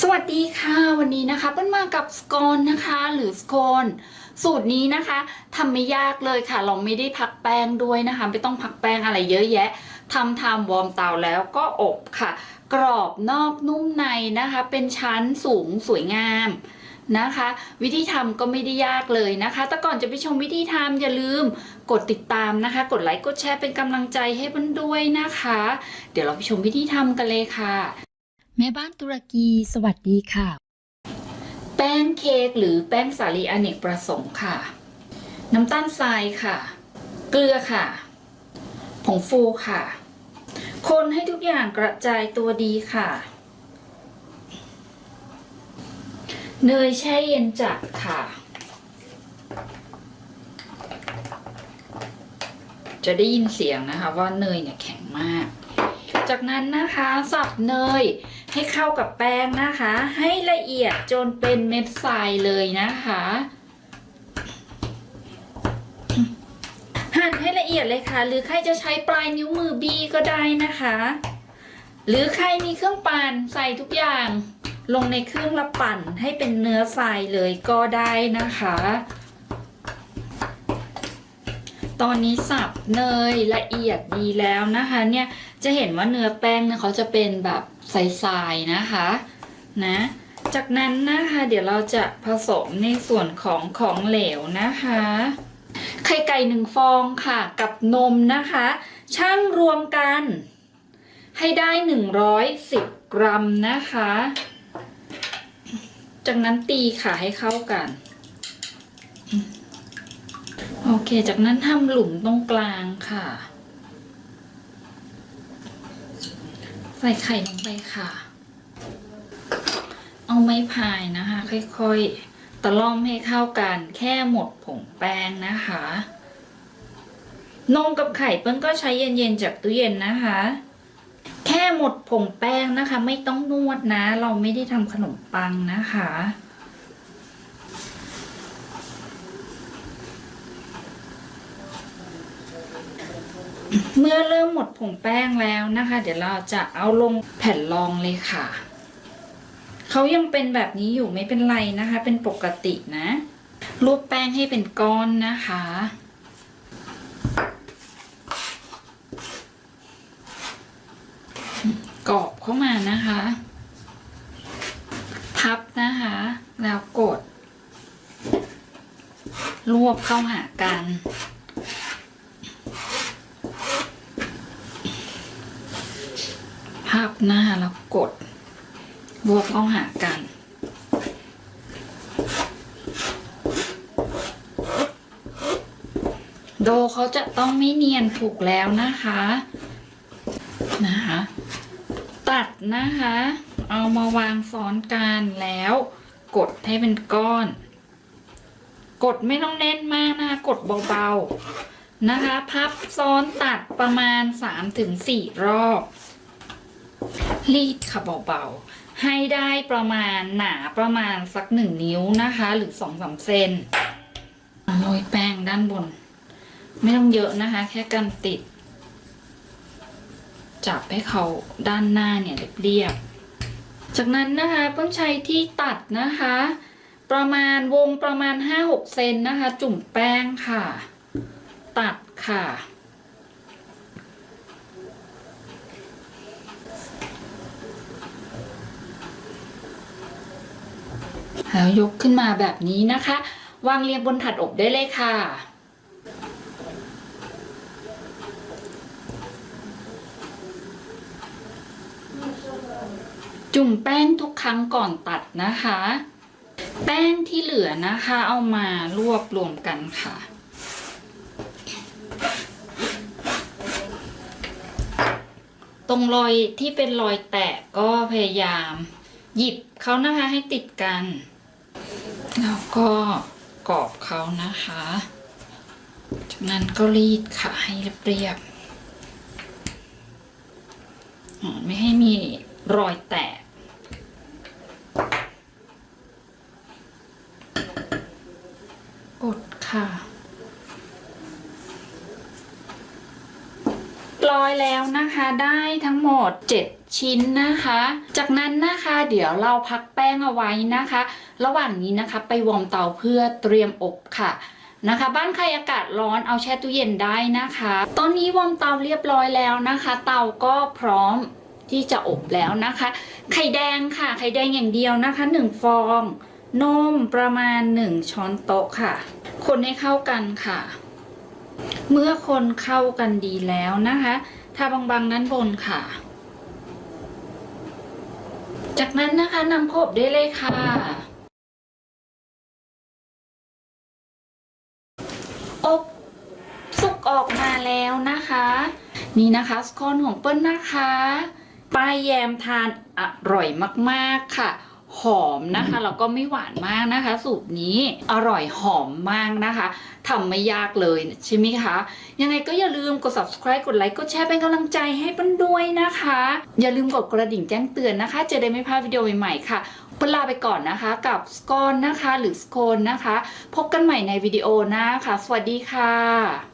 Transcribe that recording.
สวัสดีค่ะ วันนี้นะคะเปิ้ลมากับสกอนนะคะ หรือสโคนสูตรนี้นะคะทำไม่ยากเลยค่ะ เราไม่ได้พักแป้งด้วยนะคะ ไม่ต้องพักแป้งอะไรเยอะแยะทำทำวอร์มเตาแล้วก็อบค่ะ กรอบนอกนุ่มในนะคะ เป็นชั้นสูงสวยงามนะคะ วิธีทำก็ไม่ได้ยากเลยนะคะ แต่ก่อนจะไปชมวิธีทำอย่าลืมกดติดตามนะคะ กดไลค์กดแชร์เป็นกำลังใจให้เปิ้ลด้วยนะคะ เดี๋ยวเราไปชมวิธีทำกันเลยค่ะ แม่บ้านตุรกี สวัสดีค่ะ แป้งเค้กหรือแป้งสาลีอเนกประสงค์ค่ะ น้ำตาลทรายค่ะ เกลือค่ะ ผงฟูค่ะ คนให้ทุกอย่างกระจายตัวดีค่ะ เนยแช่เย็นจัดค่ะ จะได้ยินเสียงนะคะว่าเนยเนี่ยแข็งมากจากนั้นนะคะสับเนย ให้เข้ากับแป้งนะคะ ให้ละเอียดจนเป็นเม็ดทรายเลยนะคะหั่นให้ละเอียดเลยค่ะ หรือใครจะใช้ปลายนิ้วมือบีก็ได้นะคะ หรือใครมีเครื่องปั่นใส่ทุกอย่าง ลงในเครื่องละปั่นให้เป็นเนื้อทรายเลยก็ได้นะคะ ตอนนี้สับเนยละเอียดดีแล้วนะคะ เนี่ยจะเห็นว่าเนื้อแป้งเนี่ยเขาจะเป็นแบบใสๆนะคะนะจากนั้นนะคะเดี๋ยวเราจะผสมในส่วนของของเหลวนะคะไข่ไก่หนึ่งฟองค่ะ กับนมนะคะช่างรวมกัน ให้ได้ 110 กรัมนะคะ จากนั้นตีค่ะให้เข้ากัน โอเค จากนั้นทำหลุมตรงกลางค่ะ ใส่ไข่ลงไปค่ะ เอาไม้พายนะคะ ค่อยๆ ตะล่อมให้เข้ากัน แค่หมดผงแป้งนะคะ นมกับไข่เปิ้ลก็ใช้เย็นๆจากตู้เย็นนะคะ แค่หมดผงแป้งนะคะ ไม่ต้องนวดนะ เราไม่ได้ทำขนมปังนะคะ เมื่อเริ่มหมดผงแป้งแล้วนะคะ เดี๋ยวเราจะเอาลงแผ่นรองเลยค่ะ เขายังเป็นแบบนี้อยู่ไม่เป็นไรนะคะ เป็นปกตินะ รูปแป้งให้เป็นก้อนนะคะกรอบเข้ามานะคะ พับนะคะ แล้วกด รวบเข้าหากัน ภาพับนะคะแล้วกดรวบเข้าหากัน โดเขาจะต้องไม่เนียนถูกแล้วนะคะนะคะ ตัดนะคะ เอามาวางซ้อนกันแล้วกดให้เป็นก้อน กดไม่ต้องแน่นมากนะคะ กดเบาๆนะคะ พับซ้อนตัดประมาณ 3-4 รอบ รีดค่ะเบาๆ ให้ได้ประมาณหนาประมาณสักหนึ่งนิ้วนะคะ หรือสองสามเซนโรยแป้งด้านบน ไม่ต้องเยอะนะคะ แค่กันติด จับให้เขาด้านหน้าเนี่ยเรียบๆจากนั้นนะคะเพิ่งใช้ที่ตัดนะคะ ประมาณวงประมาณ 5-6 เซนนะคะ จุ่มแป้งค่ะ ตัดค่ะ แล้วยกขึ้นมาแบบนี้นะคะ วางเรียงบนถัดอบได้เลยค่ะ จุ่มแป้งทุกครั้งก่อนตัดนะคะ แป้งที่เหลือนะคะ เอามารวบรวมกันค่ะตรงรอยที่เป็นรอยแตกก็พยายาม หยิบเขานะคะให้ติดกัน แล้วก็กรอบเขานะคะ จากนั้นก็รีดค่ะให้เรียบๆไม่ให้มีรอยแตกกดค่ะ ร้อยแล้วนะคะได้ทั้งหมด ชิ้นนะคะ จากนั้นนะคะเดี๋ยวเราพักแป้งเอาไว้นะคะ ระหว่างนี้นะคะไปวอร์มเตาเพื่อเตรียมอบค่ะนะคะ บ้านใครอากาศร้อนเอาแช่ตู้เย็นได้นะคะ ตอนนี้วอร์มเตาเรียบร้อยแล้วนะคะ เตาก็พร้อมที่จะอบแล้วนะคะ ไข่แดงค่ะ ไข่แดงอย่างเดียวนะคะหนึ่งฟอง นมประมาณ 1 ช้อนโต๊ะค่ะ คนให้เข้ากันค่ะ เมื่อคนเข้ากันดีแล้วนะคะ ทาบางๆด้านบนค่ะ จากนั้นนะคะนำโขบได้เลยค่ะ อบสุกออกมาแล้วนะคะ นี่นะคะสโคนของเปิ้ลนะคะปลายแยมทานอร่อยมากๆค่ะ หอมนะคะแล้วก็ไม่หวานมากนะคะ สูตรนี้อร่อยหอมมากนะคะทำไม่ยากเลยใช่ไหมคะ ยังไงก็อย่าลืมกด subscribe กดไลค์กดแชร์เป็นกำลังใจให้ปิ้ลด้วยนะคะ อย่าลืมกดกระดิ่งแจ้งเตือนนะคะ จะได้ไม่พลาดวิดีโอใหม่ๆค่ะเปิ้ลลาไปก่อนนะคะกับสกอนนะคะ หรือสโคนนะคะ พบกันใหม่ในวิดีโอหน้าค่ะ สวัสดีค่ะ